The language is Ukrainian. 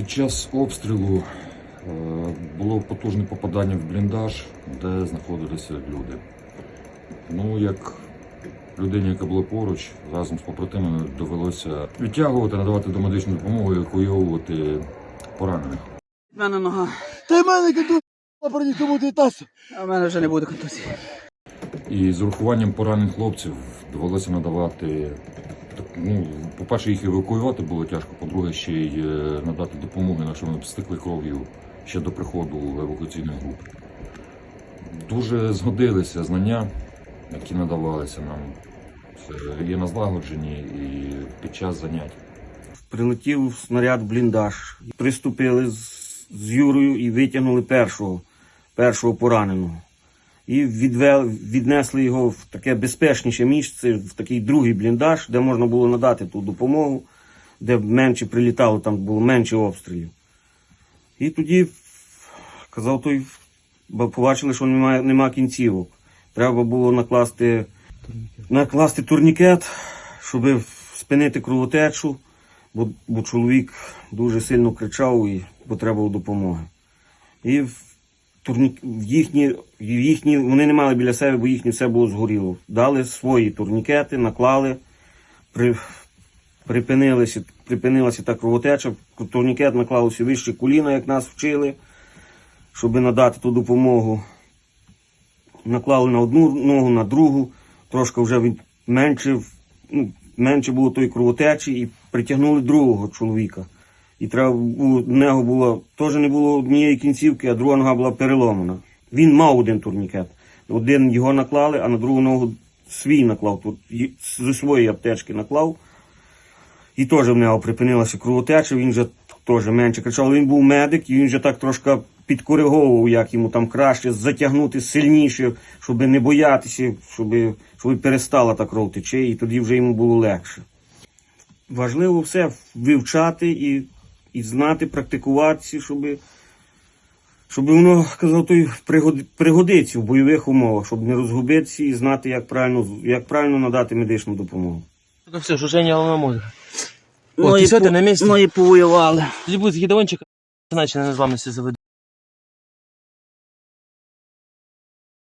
Під час обстрілу е, було потужне попадання в бліндаж, де знаходилися люди. Ну, як людині, яка була поруч, разом з побратимами довелося відтягувати, надавати домедичну допомогу, евакуйовувати поранених. В мене нога, Та й мене про нікому ти тасу. а в мене вже не буде контузії. І з урахуванням поранених хлопців довелося надавати. Ну, по-перше, їх евакуювати було тяжко, по-друге, ще й е, надати допомогу, інакше вони б стекли кров'ю ще до приходу евакуаційної групи. Дуже згодилися знання, які надавалися нам. Це є на злагодженні і під час занять. прилетів снаряд бліндаж. Приступили з Юрою і витягнули першого, першого пораненого. І відвел, віднесли його в таке безпечніше місце, в такий другий бліндаж, де можна було надати ту допомогу, де менше прилітало, там було менше обстрілів. І тоді казав той, побачили, що немає, нема кінцівок. Треба було накласти, накласти турнікет, щоб спинити кровотечу бо, бо чоловік дуже сильно кричав і потребував допомоги. І в, турнік, їхні, їхні, вони не мали біля себе, бо їхнє все було згоріло. Дали свої турнікети, наклали, при, припинилися, припинилася та кровотеча, турнікет наклався вище коліна, як нас вчили, щоб надати ту допомогу. Наклали на одну ногу, на другу, трошки вже він менше, ну, менше було тої кровотечі і притягнули другого чоловіка. І треба в нього було, теж не було однієї кінцівки, а друга нога була переломана. Він мав один турнікет. Один його наклали, а на другу ногу свій наклав, тут, зі своєї аптечки наклав. І теж в нього припинилася кровотеча, він вже теж менше кричав. Але Він був медик, і він вже так трошки підкориговував, як йому там краще затягнути сильніше, щоб не боятися, щоб, щоб перестала та кров тече, і тоді вже йому було легше. Важливо все вивчати і, і знати, практикуватися, щоб, щоб воно, казав той, пригодиться в бойових умовах, щоб не розгубитися і знати, як правильно, як правильно надати медичну допомогу. Ну все, жужжання головного Ну, О, і, ти що, ти по- на місці? Ноги повоювали. Тоді буде гідеончик, іначе вами все заведе.